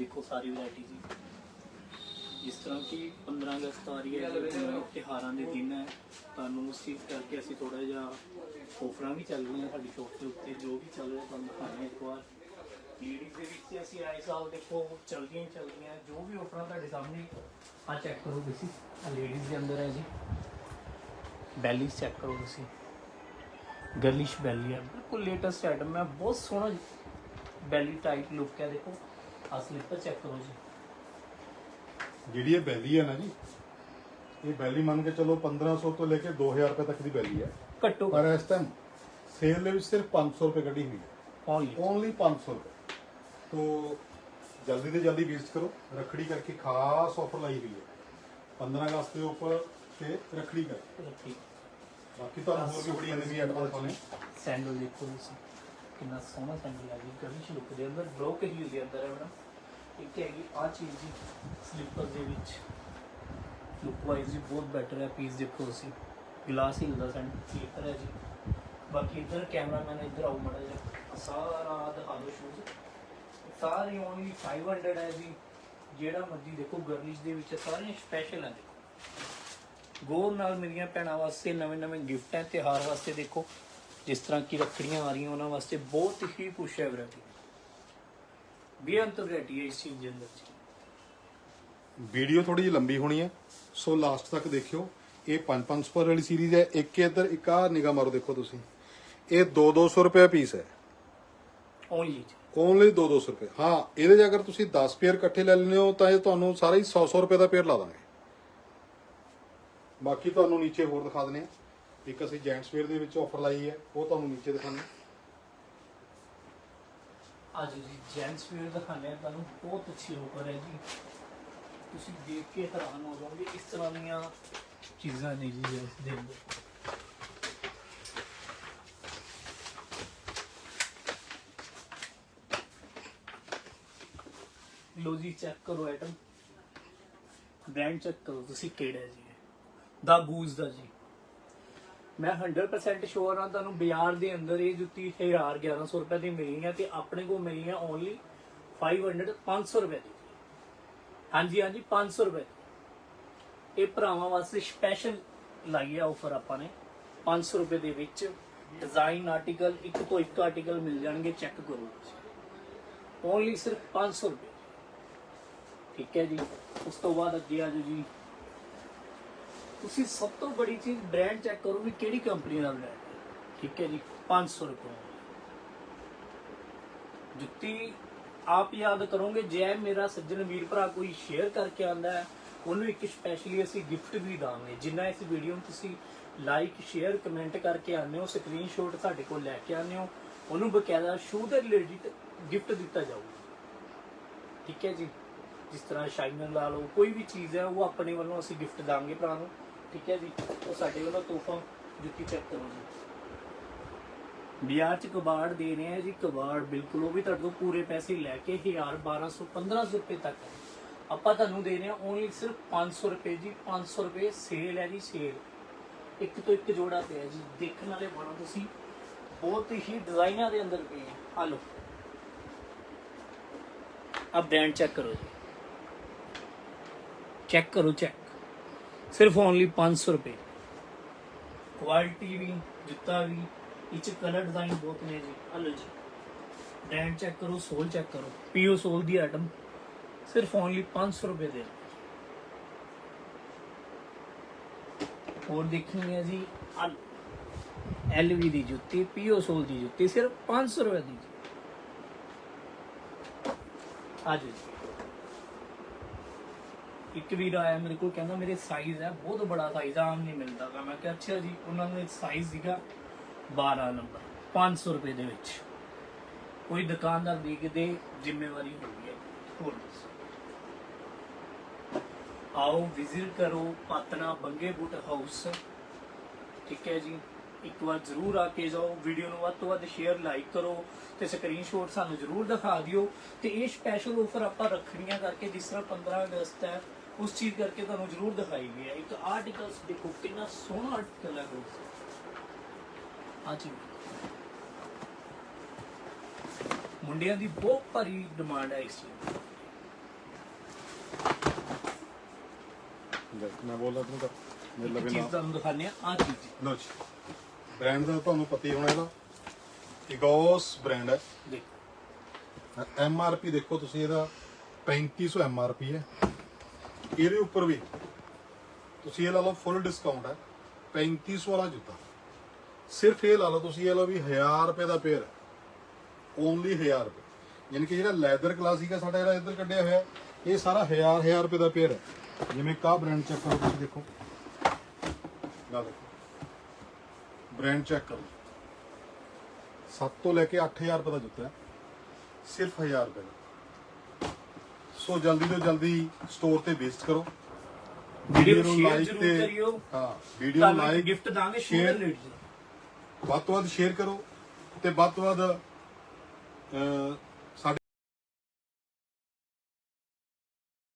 ਦੇਖੋ ਸਾਰੀ ਵੈਰਾਈਟੀ ਜੀ। ਜਿਸ ਤਰ੍ਹਾਂ ਕਿ 15 ਅਗਸਤ ਆ ਰਹੀ ਹੈ ਜਿਵੇਂ ਤਿਉਹਾਰਾਂ ਦੇ ਦਿਨ ਹੈ। ਤੁਹਾਨੂੰ ਉਸ ਚੀਜ਼ ਕਰਕੇ ਅਸੀਂ ਥੋੜਾ ਜਿਹਾ ਆਫਰਾਂ ਵੀ ਚੱਲ ਰਹੀਆਂ ਸਾਡੀ ਸ਼ੋਪ ਦੇ ਉੱਤੇ, ਜੋ ਵੀ ਚੱਲ ਰਿਹਾ ਤੁਹਾਨੂੰ ਦਿਖਾਉਂਦੇ ਹਾਂ ਇੱਕ ਵਾਰ। ਲੇਡੀਜ਼ ਦੇ ਵਿੱਚ ਅਸੀਂ ਆਏ ਸਾਲ ਦੇਖੋ, ਚੱਲਦੀਆਂ ਹੀ ਚੱਲਦੀਆਂ, ਜੋ ਵੀ ਆਫਰਾਂ ਤੁਹਾਡੇ ਸਾਹਮਣੇ ਆ ਚੈੱਕ ਕਰੋ ਤੁਸੀਂ। ਆ ਲੇਡੀਜ਼ ਦੇ ਅੰਦਰ ਹੈ ਜੀ। ਬੈਲੀਜ਼ ਚੈੱਕ ਕਰੋ ਤੁਸੀਂ। ਗਰਲਿਸ਼ ਬੈਲੀ ਹੈ। ਬਿਲਕੁਲ ਲੇਟੈਸਟ ਆਈਟਮ ਹੈ। ਬਹੁਤ ਸੋਹਣਾ ਬੈਲੀ ਟਾਈਪ ਲੁੱਕ ਹੈ ਦੇਖੋ। ਆ ਸਲਿੱਪਰ ਚੈੱਕ ਕਰੋ ਜੀ। ਜਿਹੜੀ ਇਹ ਬੈਲੀ ਹੈ ਨਾ ਜੀ ਇਹ ਬੈਲੀ ਮੰਨ ਕੇ ਚਲੋ 1500 ਤੋਂ ਲੈ ਕੇ 2000 ਰੁਪਏ ਤੱਕ ਦੀ ਬੈਲੀ ਹੈ। ਘੱਟੋ ਪਰ ਇਸ ਟਾਈਮ ਸੇਲ ਦੇ ਵਿੱਚ ਸਿਰਫ 500 ਰੁਪਏ ਕੱਢੀ ਹੋਈ ਹੈ। ਓਨਲੀ ਓਨਲੀ 500 ਰੁਪਏ। ਤੋਂ ਜਲਦੀ ਤੋਂ ਜਲਦੀ ਵਿਜ਼ਿਟ ਕਰੋ। ਰਖੜੀ ਕਰਕੇ ਖਾਸ ਆਫਰ ਲਾਈ ਹੋਈ ਹੈ। 15 ਅਗਸਤ ਦੇ ਉੱਪਰ ਤੇ ਰਖੜੀ ਕਰ ਰੱਖੀ ਬਾਕੀ ਤੁਹਾਨੂੰ ਹੋਰ ਵੀ ਬੜੀਆਂ ਨਵੀਆਂ ਆਈਟਮਾਂ ਨੇ ਸੈਂਡਲ ਦੇਖੋ ਤੁਸੀਂ। ਕਿੰਨਾ ਸੋਹਣਾ ਸੈਂਡਲ ਹੈ ਜੀ ਗਰਲਿਸ਼ ਲੁੱਕ ਦੇ ਅੰਦਰ ਬ੍ਰੋਕ ਹੀ ਦੇ ਅੰਦਰ ਹੈ ਮੈਡਮ। ਇੱਕ ਹੈਗੀ ਆ ਚੀਜ਼ ਜੀ ਸਲੀਪਰ ਦੇ ਵਿੱਚ। ਲੁੱਕ ਵਾਈਜ਼ ਵੀ ਬਹੁਤ ਬੈਟਰ ਹੈ ਪੀਸ ਦੇਖੋ ਤੁਸੀਂ। ਗਲਾਸ ਹੀ ਦਾ ਸੈਂਡਲ ਸਲੀਪਰ ਹੈ ਜੀ। ਬਾਕੀ ਇੱਧਰ ਕੈਮਰਾਮੈਨ ਇੱਧਰ ਆਉ ਮੜਾ ਜਾ ਸਾਰਾ ਦਿਖਾ ਦਿਓ ਸ਼ੂਜ਼ ਸਾਰੇ ਓਨਲੀ 500 ਹੈ ਜੀ। ਜਿਹੜਾ ਮਰਜ਼ੀ ਦੇਖੋ ਗਰਲਿਸ਼ ਦੇ ਵਿੱਚ ਸਾਰੇ ਸਪੈਸ਼ਲ ਹੈ ਦੇਖੋ। ਗੋਲ ਨਾਲ ਮੇਰੀਆਂ ਭੈਣਾਂ ਵਾਸਤੇ ਨਵੇਂ ਨਵੇਂ ਗਿਫਟ ਹੈ, ਤਿਉਹਾਰ ਵਾਸਤੇ ਦੇਖੋ। ਜਿਸ ਤਰ੍ਹਾਂ ਕਿ ਰੱਖੜੀਆਂ ਆ ਰਹੀਆਂ ਉਹਨਾਂ ਵਾਸਤੇ ਬਹੁਤ ਹੀ ਖੁਸ਼ ਹੈ ਵੈਰਾਈਟੀ ਬੇਅੰਤ ਵੈਰਾਈਟੀ ਹੈ ਇਸ ਚੀਜ਼ ਦੇ ਅੰਦਰ ਜੀ। ਵੀਡੀਓ ਥੋੜੀ ਜਿਹੀ ਲੰਬੀ ਹੋਣੀ ਹੈ ਸੋ ਲਾਸਟ ਤੱਕ ਦੇਖਿਓ। ਇਹ 5-5 ਸਪਰ ਵਾਲੀ ਸੀਰੀਜ਼ ਹੈ ਇੱਕ ਇੱਧਰ ਇੱਕ ਆ ਨਿਗਾਹ ਮਾਰੋ ਦੇਖੋ ਤੁਸੀਂ। ਇਹ 2-200 ਰੁਪਏ ਪੀਸ ਹੈ। ਓਨਲੀ ਜੀ। ਓਨਲੀ 2-200 ਰੁਪਏ। ਹਾਂ ਇਹਦੇ 'ਚ ਅਗਰ ਤੁਸੀਂ 10 ਪੇਅਰ ਇਕੱਠੇ ਲੈ ਲੈਂਦੇ ਹੋ ਤਾਂ ਇਹ ਤੁਹਾਨੂੰ ਸਾਰਾ ਹੀ 100-100 ਰੁਪਏ ਦਾ ਪੇਅਰ ਲਾ ਦਾਂਗੇ। ਬਾਕੀ ਤੁਹਾਨੂੰ ਨੀਚੇ ਹੋਰ ਦਿਖਾ ਦਿੰਦੇ ਆ ਇੱਕ ਅਸੀਂ ਜੈਂਟਸ ਵੇਅਰ ਦੇ ਵਿੱਚ ਆਫਰ ਲਾਈ ਹੈ, ਉਹ ਤੁਹਾਨੂੰ ਨੀਚੇ ਦਿਖਾਉਂਦੇ ਅੱਜ ਜੀ ਜੈਂਟਸ ਵੇਅਰ ਦਿਖਾਣੇ ਤੁਹਾਨੂੰ ਬਹੁਤ ਅੱਛੀ ਆਫਰ ਹੈ ਜੀ। ਤੁਸੀਂ ਦੇਖ ਕੇ ਹੈਰਾਨ ਹੋ ਜਾਓਗੇ, ਇਸ ਤਰ੍ਹਾਂ ਦੀਆਂ ਚੀਜ਼ਾਂ ਨੇ ਜੀ ਇਸ ਦੇ ਅੰਦਰ ਲੋ ਜੀ ਚੈੱਕ ਕਰੋ ਆਈਟਮ ਬ੍ਰਾਂਡ ਚੈੱਕ ਕਰੋ ਤੁਸੀਂ ਕਿਹੜਾ ਜੀ। ਦਾ ਗੂਜ਼ ਦਾ ਜੀ। ਮੈਂ 100% ਸ਼ੋਰ ਹਾਂ ਤੁਹਾਨੂੰ ਬਾਜ਼ਾਰ ਦੇ ਅੰਦਰ ਇਹ ਜੁੱਤੀ 1000 1100 ਰੁਪਏ ਦੀ ਮਿਲੀ ਹੈ ਤੇ ਆਪਣੇ ਕੋਲ ਮਿਲਣੀ ਹੈ ਓਨਲੀ 500 500 ਰੁਪਏ ਦੀ। ਹਾਂਜੀ ਹਾਂਜੀ 500 ਰੁਪਏ ਦੀ। ਇਹ ਭਰਾਵਾਂ ਵਾਸਤੇ ਸਪੈਸ਼ਲ ਲਾਈ ਹੈ ਆਫਰ ਆਪਾਂ ਨੇ। 500 ਰੁਪਏ ਦੇ ਵਿੱਚ ਡਿਜ਼ਾਈਨ ਆਰਟੀਕਲ ਇੱਕ ਤੋਂ ਇੱਕ ਆਰਟੀਕਲ ਮਿਲ ਜਾਣਗੇ ਚੈੱਕ ਕਰੋ ਤੁਸੀਂ। ਓਨਲੀ ਸਿਰਫ 500 ਰੁਪਏ ਠੀਕ ਹੈ ਜੀ। ਉਸ ਤੋਂ ਬਾਅਦ ਅੱਗੇ ਆ ਜਾਓ ਜੀ। ਤੁਸੀਂ ਸਭ ਤੋਂ ਬੜੀ ਚੀਜ਼ ਬ੍ਰਾਂਡ ਚੈੱਕ ਕਰੋ ਵੀ ਕਿਹੜੀ ਕੰਪਨੀ ਦਾ ਬ੍ਰਾਂਡ ਹੈ। ਠੀਕ ਹੈ ਜੀ 500 ਰੁਪਏ। ਜੁੱਤੀ ਆਪ ਯਾਦ ਕਰੋਗੇ, ਜੇ ਮੇਰਾ ਸੱਜਣ ਵੀਰ ਭਰਾ ਕੋਈ ਸ਼ੇਅਰ ਕਰਕੇ ਆਂਦਾ ਹੈ, ਉਹਨੂੰ ਇੱਕ ਸਪੈਸ਼ਲੀ ਅਸੀਂ ਗਿਫਟ ਵੀ ਦਾਂਗੇ। ਜਿੰਨਾ ਇਸ ਵੀਡੀਓ ਨੂੰ ਤੁਸੀਂ ਲਾਈਕ ਸ਼ੇਅਰ ਕਮੈਂਟ ਕਰਕੇ ਆਉਂਦੇ ਹੋ ਸਕਰੀਨਸ਼ਾਟ ਸਾਡੇ ਕੋਲ ਲੈ ਕੇ ਆਉਂਦੇ ਹੋ, ਉਹਨੂੰ ਬਕਾਇਦਾ ਸ਼ੂ ਦੇ ਰਿਲੇਟਡ ਗਿਫਟ ਦਿੱਤਾ ਜਾਊਗਾ। ਠੀਕ ਹੈ ਜੀ, ਜਿਸ ਤਰ੍ਹਾਂ ਸ਼ਾਈਨਰ ਲਾ ਲਓ, ਕੋਈ ਵੀ ਚੀਜ਼ ਹੈ, ਉਹ ਆਪਣੇ ਵੱਲੋਂ ਅਸੀਂ ਗਿਫਟ ਦਾਂਗੇ ਭਰਾ ਨੂੰ। ਠੀਕ ਹੈ ਜੀ ਉਹ ਸਾਡੇ ਵੱਲੋਂ ਤੋਹਫਾ ਜੁੱਤੀ ਚੈੱਕ ਕਰੋ ਜੀ। ਬਾਜ਼ਾਰ ਚ ਕਬਾੜ ਦੇ ਰਹੇ ਆ ਜੀ, ਕਬਾੜ ਬਿਲਕੁਲ, ਉਹ ਵੀ ਤੁਹਾਡੇ ਤੋਂ ਪੂਰੇ ਪੈਸੇ ਲੈ ਕੇ 1000 1200 1500 ਰੁਪਏ ਤੱਕ ਹੈ। ਆਪਾਂ ਤੁਹਾਨੂੰ ਦੇ ਰਹੇ ਹਾਂ ਓਨਲੀ ਸਿਰਫ 500 ਰੁਪਏ ਜੀ 500 ਰੁਪਏ ਸੇਲ ਹੈ ਜੀ, ਸੇਲ। ਇੱਕ ਤੋਂ ਇੱਕ ਜੋੜਾ ਪਿਆ ਜੀ, ਦੇਖਣ ਵਾਲੇ ਬਣੋ ਤੁਸੀਂ ਬਹੁਤ ਹੀ ਡਿਜ਼ਾਈਨਾਂ ਦੇ ਅੰਦਰ ਪਏ ਆ ਆ ਲਓ। ਆ ਬ੍ਰਾਂਡ ਚੈੱਕ ਕਰੋ ਜੀ। ਚੈੱਕ ਕਰੋ, ਚੈੱਕ। ਸਿਰਫ ਓਨਲੀ 500 ਰੁਪਏ। ਕੁਆਲਿਟੀ ਵੀ ਜੁੱਤਾ ਵੀ ਇਹ ਚ ਕਲਰ ਡਿਜ਼ਾਈਨ ਬਹੁਤ ਨੇ ਜੀ। ਲਓ ਜੀ। ਬ੍ਰਾਂਡ ਚੈੱਕ ਕਰੋ ਸੋਲ ਚੈੱਕ ਕਰੋ। ਪੀਓ ਸੋਲ ਦੀ ਆਈਟਮ ਸਿਰਫ ਓਨਲੀ 500 ਰੁਪਏ ਦੇ। ਹੋਰ ਦੇਖਣੀ ਹੈ ਜੀ। ਐਲਵੀ ਦੀ ਜੁੱਤੀ ਪੀਓ ਸੋਲ ਦੀ ਜੁੱਤੀ ਸਿਰਫ 500 ਰੁਪਏ ਦੀ ਜੀ। ਆ ਜੀ। ਇੱਕ ਵੀਰ ਆਇਆ ਮੇਰੇ ਕੋਲ ਕਹਿੰਦਾ ਮੇਰੇ ਸਾਈਜ਼ ਹੈ, ਬਹੁਤ ਬੜਾ ਸਾਈਜ਼ ਆ ਆਮ ਨਹੀਂ ਮਿਲਦਾ ਗਾ। ਮੈਂ ਕਿਹਾ, ਅੱਛਾ ਜੀ, ਉਹਨਾਂ ਦਾ ਸਾਈਜ਼ ਸੀਗਾ 12 ਨੰਬਰ 500 ਰੁਪਏ ਦੇ ਵਿੱਚ। ਕੋਈ ਦੁਕਾਨਦਾਰ ਦੀ ਕਿਤੇ ਜ਼ਿੰਮੇਵਾਰੀ ਹੋਊਗੀ ਹੈ। ਹੋਰ ਦੱਸੋ। ਆਓ ਵਿਜ਼ਿਟ ਕਰੋ, ਪਾਤਨਾ ਬੰਗੇ ਬੂਟ ਹਾਊਸ ਠੀਕ ਹੈ ਜੀ। ਇੱਕ ਵਾਰ ਜ਼ਰੂਰ ਆ ਕੇ ਜਾਓ। ਵੀਡੀਓ ਨੂੰ ਵੱਧ ਤੋਂ ਵੱਧ ਸ਼ੇਅਰ ਲਾਈਕ ਕਰੋ ਤੇ ਸਕਰੀਨਸ਼ਾਟ ਸਾਨੂੰ ਜ਼ਰੂਰ ਦਿਖਾ ਦਿਓ। ਤੇ ਇਹ ਸਪੈਸ਼ਲ ਆਫਰ ਆਪਾਂ ਰੱਖਣੀਆਂ ਕਰਕੇ ਜਿਸ ਤਰ੍ਹਾਂ 15 ਅਗਸਤ ਹੈ ਉਸ ਚੀਜ਼ ਕਰਕੇ ਤੁਹਾਨੂੰ ਜ਼ਰੂਰ ਦਿਖਾਈ ਗਈ ਹੈ। ਇੱਕ ਆਰਟੀਕਲ ਦੇਖੋ ਕਿੰਨਾ ਸੋਹਣਾ ਆਰਟੀਕਲ ਹੈ ਉਹ ਹਾਂਜੀ ਮੁੰਡਿਆਂ ਦੀ ਬਹੁਤ ਭਾਰੀ ਡਿਮਾਂਡ ਹੈ ਇਸ ਵੇਲੇ ਮੈਂ ਬੋਲਦਾ ਤੁਹਾਨੂੰ ਤਾਂ। ਮੇਰੇ ਲਵੇ ਚੀਜ਼ ਤੁਹਾਨੂੰ ਦਿਖਾਣੇ ਆ ਆ ਚੀਜ਼ ਲੋ ਜੀ। ਬ੍ਰਾਂਡ ਦਾ ਤੁਹਾਨੂੰ ਪਤਾ ਹੀ ਹੋਣਾ ਇਹਦਾ। ਇਗੋਸ ਬ੍ਰਾਂਡ ਹੈ। ਦੇਖ। ਐਮ ਆਰ ਪੀ ਦੇਖੋ ਤੁਸੀਂ ਇਹਦਾ 3500 ਐਮ ਆਰ ਪੀ ਹੈ। ਇਹਦੇ ਉੱਪਰ ਵੀ ਤੁਸੀਂ ਇਹ ਲਾ ਲਓ ਫੁੱਲ ਡਿਸਕਾਊਂਟ ਹੈ 3500 ਵਾਲਾ ਜੁੱਤਾ। ਸਿਰਫ ਇਹ ਲਾ ਲਓ, ਤੁਸੀਂ ਇਹ ਲਾ ਵੀ 1000 ਰੁਪਏ ਦਾ ਪੇਅਰ ਹੈ। ਓਨਲੀ 1000 ਰੁਪਏ। ਯਾਨੀ ਕਿ ਜਿਹੜਾ ਲੈਦਰ ਕਲਾਸਿਕ ਹੈ, ਸਾਡਾ ਜਿਹੜਾ ਇੱਧਰ ਕੱਢਿਆ ਹੋਇਆ, ਇਹ ਸਾਰਾ 1000 1000 ਰੁਪਏ ਦਾ ਪੇਅਰ ਹੈ। ਜਿਵੇਂ ਕਾ ਬ੍ਰਾਂਡ ਚੈੱਕ ਕਰੋ, ਤੁਸੀਂ ਦੇਖੋ। ਲਾ ਦੇਖੋ। ਬ੍ਰਾਂਡ ਚੈੱਕ ਕਰੋ। 7 ਤੋਂ ਲੈ ਕੇ 8000 ਰੁਪਏ ਦਾ ਜੁੱਤਾ ਹੈ। ਸਿਰਫ 1000 ਰੁਪਏ ਦਾ। ਸੋ ਜਲਦੀ ਤੋਂ ਜਲਦੀ ਸਟੋਰ ਤੇ ਵਿਜ਼ਿਟ ਕਰੋ। ਵੀਡੀਓ ਨੂੰ ਸ਼ੇਅਰ ਜ਼ਰੂਰ ਕਰਿਓ। ਹਾਂ ਵੀਡੀਓ ਤੁਹਾਨੂੰ ਲਾਈਕ ਗਿਫਟ ਦਾਂਗੇ ਸ਼ੂਗਰ ਰੇਟ ਵੱਧ ਤੋਂ ਵੱਧ ਸ਼ੇਅਰ ਕਰੋ ਤੇ ਵੱਧ ਤੋਂ ਵੱਧ